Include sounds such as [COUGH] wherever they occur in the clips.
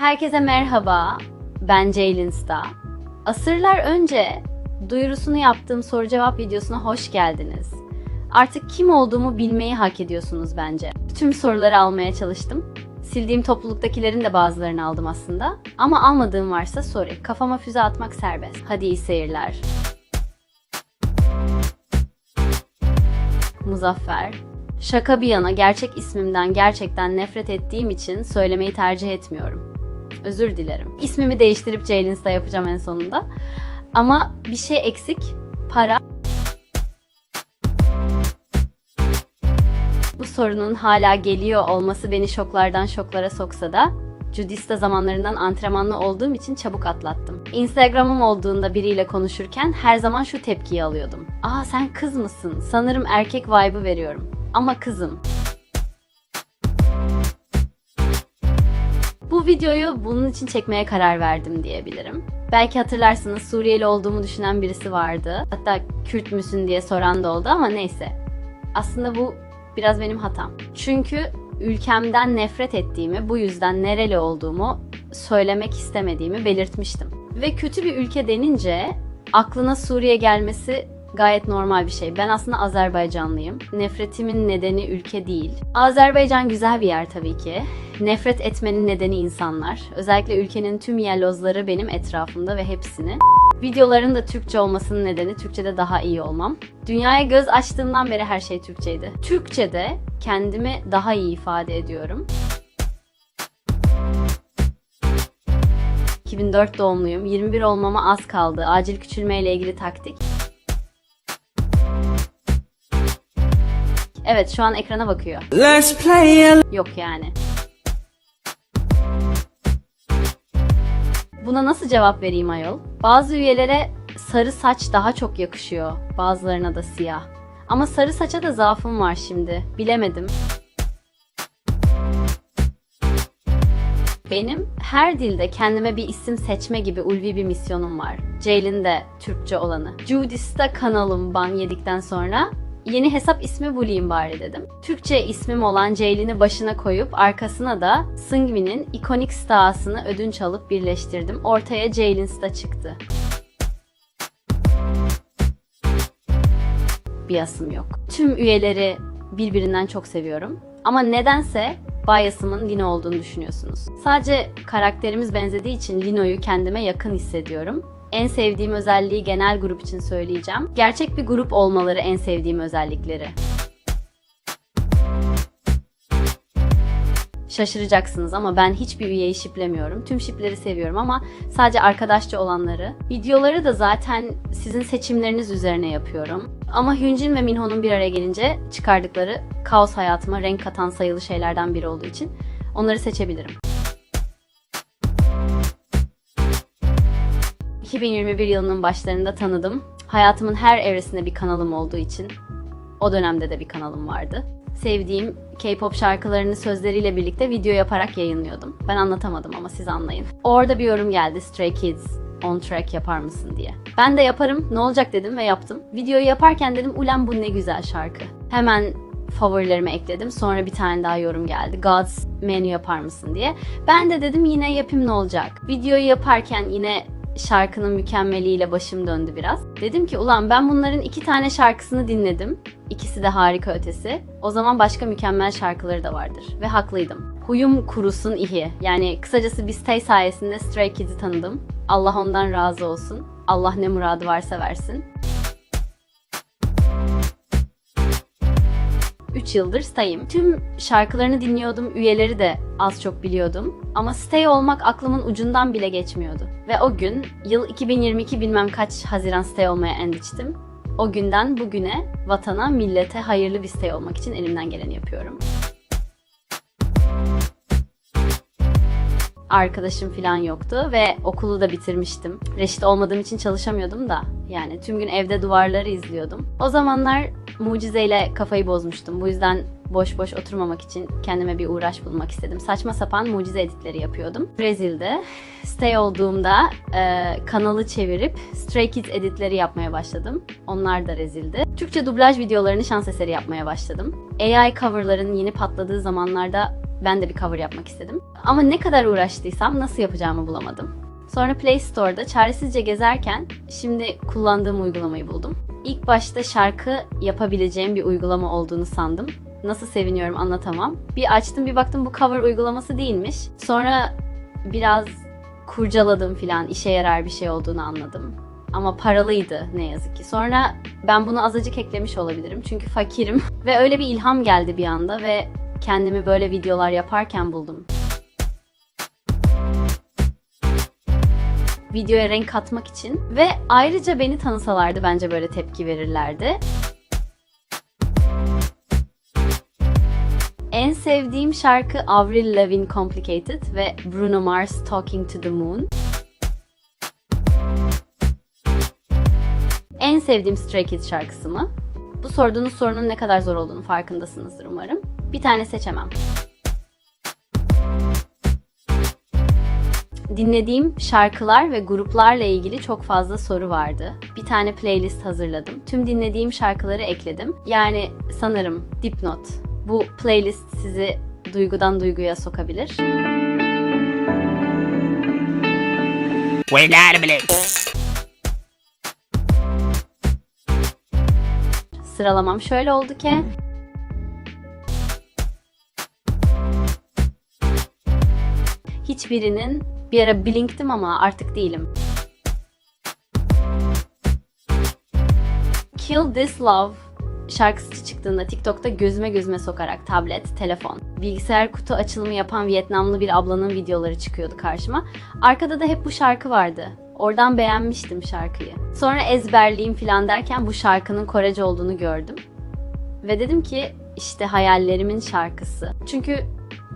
Herkese merhaba. Ben Ceylin Sta. Asırlar önce duyurusunu yaptığım soru cevap videosuna hoş geldiniz. Artık kim olduğumu bilmeyi hak ediyorsunuz bence. Tüm soruları almaya çalıştım. Sildiğim topluluktakilerin de bazılarını aldım aslında. Ama almadığım varsa sorry. Kafama füze atmak serbest. Hadi iyi seyirler. Muzaffer. Şaka bir yana gerçek ismimden gerçekten nefret ettiğim için söylemeyi tercih etmiyorum. Özür dilerim. İsmimi değiştirip Ceylin'sta yapacağım en sonunda. Ama bir şey eksik. Para. Bu sorunun hala geliyor olması beni şoklardan şoklara soksa da Judista zamanlarından antrenmanlı olduğum için çabuk atlattım. Instagram'ım olduğunda biriyle konuşurken her zaman şu tepkiyi alıyordum. Aa sen kız mısın? Sanırım erkek vibe'ı veriyorum. Ama kızım. Bu videoyu bunun için çekmeye karar verdim diyebilirim. Belki hatırlarsınız Suriyeli olduğumu düşünen birisi vardı. Hatta Kürt müsün diye soran da oldu ama neyse. Aslında bu biraz benim hatam. Çünkü ülkemden nefret ettiğimi, bu yüzden nereli olduğumu söylemek istemediğimi belirtmiştim. Ve kötü bir ülke denince aklına Suriye gelmesi gayet normal bir şey. Ben aslında Azerbaycanlıyım. Nefretimin nedeni ülke değil. Azerbaycan güzel bir yer tabii ki. Nefret etmenin nedeni insanlar. Özellikle ülkenin tüm yellozları benim etrafımda ve hepsini. Videoların da Türkçe olmasının nedeni Türkçe'de daha iyi olmam. Dünyaya göz açtığımdan beri her şey Türkçeydi. Türkçe'de kendimi daha iyi ifade ediyorum. 2004 doğumluyum. 21 olmama az kaldı. Acil küçülmeyle ilgili taktik. Evet şu an ekrana bakıyor. Let's play a Yok yani. Buna nasıl cevap vereyim ayol? Bazı üyelere sarı saç daha çok yakışıyor. Bazılarına da siyah. Ama sarı saça da zaafım var şimdi. Bilemedim. Benim her dilde kendime bir isim seçme gibi ulvi bir misyonum var. Ceylin de Türkçe olanı. Judista kanalım ban yedikten sonra yeni hesap ismi bulayım bari dedim. Türkçe ismim olan Ceylin'i başına koyup arkasına da Singvi'nin ikonik sta'sını ödünç alıp birleştirdim. Ortaya Ceylin sta çıktı. Biasım yok. Tüm üyeleri birbirinden çok seviyorum. Ama nedense biasımın Lino olduğunu düşünüyorsunuz. Sadece karakterimiz benzediği için Lino'yu kendime yakın hissediyorum. En sevdiğim özelliği genel grup için söyleyeceğim. Gerçek bir grup olmaları en sevdiğim özellikleri. Şaşıracaksınız ama ben hiçbir üyeyi şiplemiyorum. Tüm şipleri seviyorum ama sadece arkadaşça olanları. Videoları da zaten sizin seçimleriniz üzerine yapıyorum. Ama Hyunjin ve Minho'nun bir araya gelince çıkardıkları kaos hayatıma renk katan sayılı şeylerden biri olduğu için onları seçebilirim. 2021 yılının başlarında tanıdım. Hayatımın her evresinde bir kanalım olduğu için o dönemde de bir kanalım vardı. Sevdiğim K-pop şarkılarını sözleriyle birlikte video yaparak yayınlıyordum. Ben anlatamadım ama siz anlayın. Orada bir yorum geldi Stray Kids on track yapar mısın diye. Ben de yaparım ne olacak dedim ve yaptım. Videoyu yaparken dedim ulan bu ne güzel şarkı. Hemen favorilerime ekledim. Sonra bir tane daha yorum geldi. God's Menu yapar mısın diye. Ben de dedim yine yapayım ne olacak. Videoyu yaparken yine şarkının mükemmeliyle başım döndü biraz. Dedim ki ulan ben bunların iki tane şarkısını dinledim. İkisi de harika ötesi. O zaman başka mükemmel şarkıları da vardır. Ve haklıydım. Huyum kurusun ihi. Yani kısacası bir Stay sayesinde Stray Kids'i tanıdım. Allah ondan razı olsun. Allah ne muradı varsa versin. 3 yıldır Stay'im. Tüm şarkılarını dinliyordum, üyeleri de az çok biliyordum. Ama Stay olmak aklımın ucundan bile geçmiyordu. Ve o gün, yıl 2022 bilmem kaç Haziran Stay olmaya end içtim. O günden bugüne vatana, millete hayırlı bir Stay olmak için elimden geleni yapıyorum. Arkadaşım falan yoktu ve okulu da bitirmiştim. Reşit olmadığım için çalışamıyordum da. Yani tüm gün evde duvarları izliyordum. O zamanlar mucizeyle kafayı bozmuştum. Bu yüzden boş boş oturmamak için kendime bir uğraş bulmak istedim. Saçma sapan mucize editleri yapıyordum. Brezil'de stay olduğumda e, kanalı çevirip Stray Kids editleri yapmaya başladım. Onlar da rezildi. Türkçe dublaj videolarını şans eseri yapmaya başladım. AI coverların yeni patladığı zamanlarda ben de bir cover yapmak istedim. Ama ne kadar uğraştıysam nasıl yapacağımı bulamadım. Sonra Play Store'da çaresizce gezerken şimdi kullandığım uygulamayı buldum. İlk başta şarkı yapabileceğim bir uygulama olduğunu sandım. Nasıl seviniyorum anlatamam. Bir açtım bir baktım bu cover uygulaması değilmiş. Sonra biraz kurcaladım filan işe yarar bir şey olduğunu anladım. Ama paralıydı ne yazık ki. Sonra ben bunu azıcık eklemiş olabilirim çünkü fakirim. [LAUGHS] ve öyle bir ilham geldi bir anda ve kendimi böyle videolar yaparken buldum. Videoya renk katmak için ve ayrıca beni tanısalardı bence böyle tepki verirlerdi. En sevdiğim şarkı Avril Lavigne Complicated ve Bruno Mars Talking to the Moon. En sevdiğim Stray Kids şarkısı mı? Bu sorduğunuz sorunun ne kadar zor olduğunu farkındasınızdır umarım. Bir tane seçemem. Dinlediğim şarkılar ve gruplarla ilgili çok fazla soru vardı. Bir tane playlist hazırladım. Tüm dinlediğim şarkıları ekledim. Yani sanırım dipnot. Bu playlist sizi duygudan duyguya sokabilir. Sıralamam şöyle oldu ki hiçbirinin bir ara Blink'tim ama artık değilim. Kill This Love şarkısı çıktığında TikTok'ta gözüme gözüme sokarak tablet, telefon, bilgisayar kutu açılımı yapan Vietnamlı bir ablanın videoları çıkıyordu karşıma. Arkada da hep bu şarkı vardı. Oradan beğenmiştim şarkıyı. Sonra ezberleyeyim falan derken bu şarkının Korece olduğunu gördüm. Ve dedim ki işte hayallerimin şarkısı. Çünkü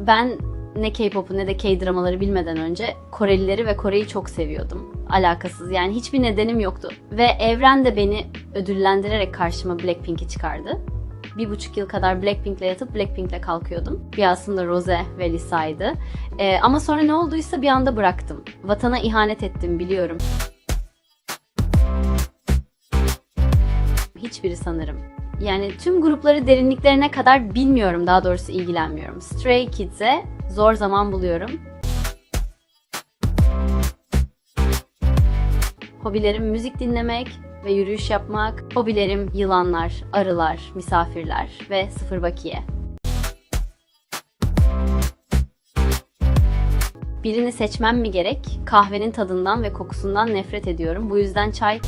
ben ne K-pop'u ne de K-dramaları bilmeden önce Korelileri ve Kore'yi çok seviyordum. Alakasız yani hiçbir nedenim yoktu. Ve evren de beni ödüllendirerek karşıma Blackpink'i çıkardı. Bir buçuk yıl kadar Blackpink'le yatıp Blackpink'le kalkıyordum. Bir aslında Rose ve Lisa'ydı. Ee, ama sonra ne olduysa bir anda bıraktım. Vatana ihanet ettim biliyorum. Hiçbiri sanırım. Yani tüm grupları derinliklerine kadar bilmiyorum daha doğrusu ilgilenmiyorum. Stray Kids'e zor zaman buluyorum. Hobilerim müzik dinlemek ve yürüyüş yapmak. Hobilerim yılanlar, arılar, misafirler ve sıfır bakiye. Birini seçmem mi gerek? Kahvenin tadından ve kokusundan nefret ediyorum. Bu yüzden çay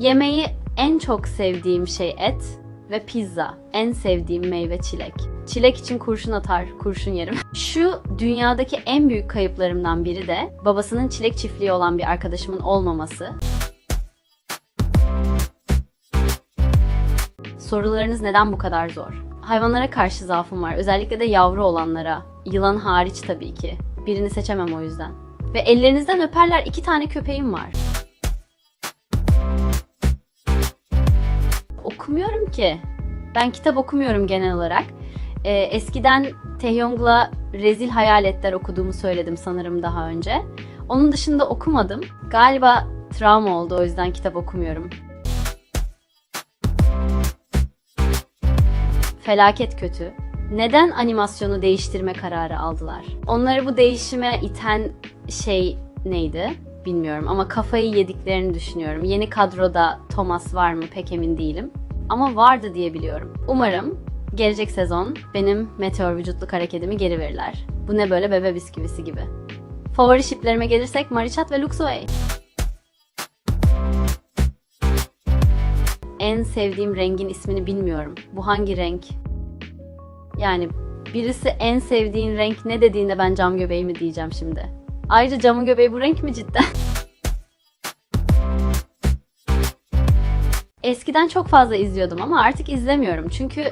Yemeği en çok sevdiğim şey et ve pizza. En sevdiğim meyve çilek. Çilek için kurşun atar, kurşun yerim. [LAUGHS] Şu dünyadaki en büyük kayıplarımdan biri de babasının çilek çiftliği olan bir arkadaşımın olmaması. Sorularınız neden bu kadar zor? Hayvanlara karşı zaafım var. Özellikle de yavru olanlara. Yılan hariç tabii ki. Birini seçemem o yüzden. Ve ellerinizden öperler iki tane köpeğim var. Okumuyorum ki. Ben kitap okumuyorum genel olarak. Ee, eskiden Taehyung'la Rezil Hayaletler okuduğumu söyledim sanırım daha önce. Onun dışında okumadım. Galiba travma oldu o yüzden kitap okumuyorum. Felaket kötü. Neden animasyonu değiştirme kararı aldılar? Onları bu değişime iten şey neydi? Bilmiyorum ama kafayı yediklerini düşünüyorum. Yeni kadroda Thomas var mı pek emin değilim. Ama vardı diye biliyorum. Umarım gelecek sezon benim meteor vücutluk hareketimi geri verirler. Bu ne böyle bebe bisküvisi gibi. Favori shiplerime gelirsek Marichat ve Luxway. En sevdiğim rengin ismini bilmiyorum. Bu hangi renk? Yani birisi en sevdiğin renk ne dediğinde ben cam göbeği mi diyeceğim şimdi. Ayrıca camın göbeği bu renk mi cidden? [LAUGHS] Eskiden çok fazla izliyordum ama artık izlemiyorum. Çünkü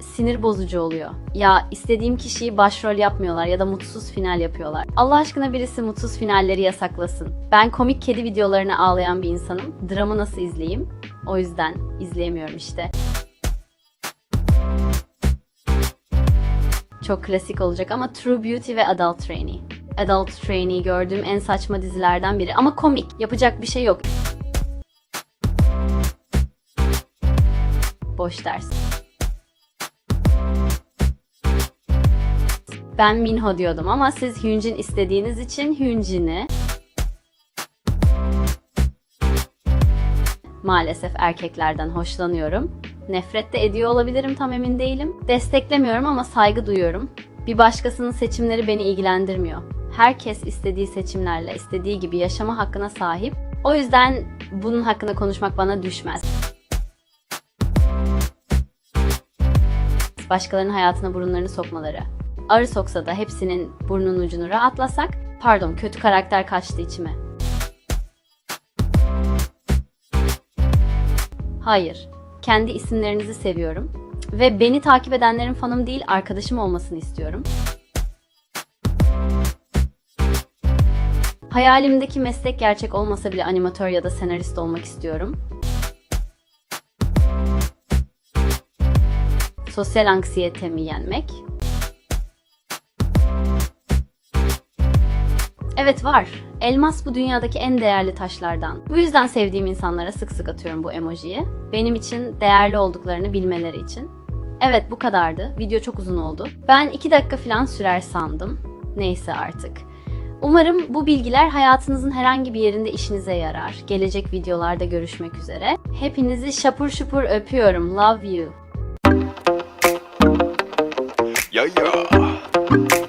sinir bozucu oluyor. Ya istediğim kişiyi başrol yapmıyorlar ya da mutsuz final yapıyorlar. Allah aşkına birisi mutsuz finalleri yasaklasın. Ben komik kedi videolarına ağlayan bir insanım. Dramı nasıl izleyeyim? O yüzden izleyemiyorum işte. Çok klasik olacak ama True Beauty ve Adult Trainee. Adult Trainee gördüğüm en saçma dizilerden biri ama komik. Yapacak bir şey yok. boş ders. Ben Minho diyordum ama siz Hyunjin istediğiniz için Hyunjin'i maalesef erkeklerden hoşlanıyorum. Nefret de ediyor olabilirim tam emin değilim. Desteklemiyorum ama saygı duyuyorum. Bir başkasının seçimleri beni ilgilendirmiyor. Herkes istediği seçimlerle istediği gibi yaşama hakkına sahip. O yüzden bunun hakkında konuşmak bana düşmez. Başkalarının hayatına burunlarını sokmaları. Arı soksa da hepsinin burnunun ucunu rahatlasak, pardon kötü karakter kaçtı içime. Hayır. Kendi isimlerinizi seviyorum. Ve beni takip edenlerin fanım değil, arkadaşım olmasını istiyorum. Hayalimdeki meslek gerçek olmasa bile animatör ya da senarist olmak istiyorum. Sosyal anksiyetemi yenmek. Evet var. Elmas bu dünyadaki en değerli taşlardan. Bu yüzden sevdiğim insanlara sık sık atıyorum bu emojiyi. Benim için değerli olduklarını bilmeleri için. Evet bu kadardı. Video çok uzun oldu. Ben 2 dakika falan sürer sandım. Neyse artık. Umarım bu bilgiler hayatınızın herhangi bir yerinde işinize yarar. Gelecek videolarda görüşmek üzere. Hepinizi şapur şupur öpüyorum. Love you. Yeah, yeah.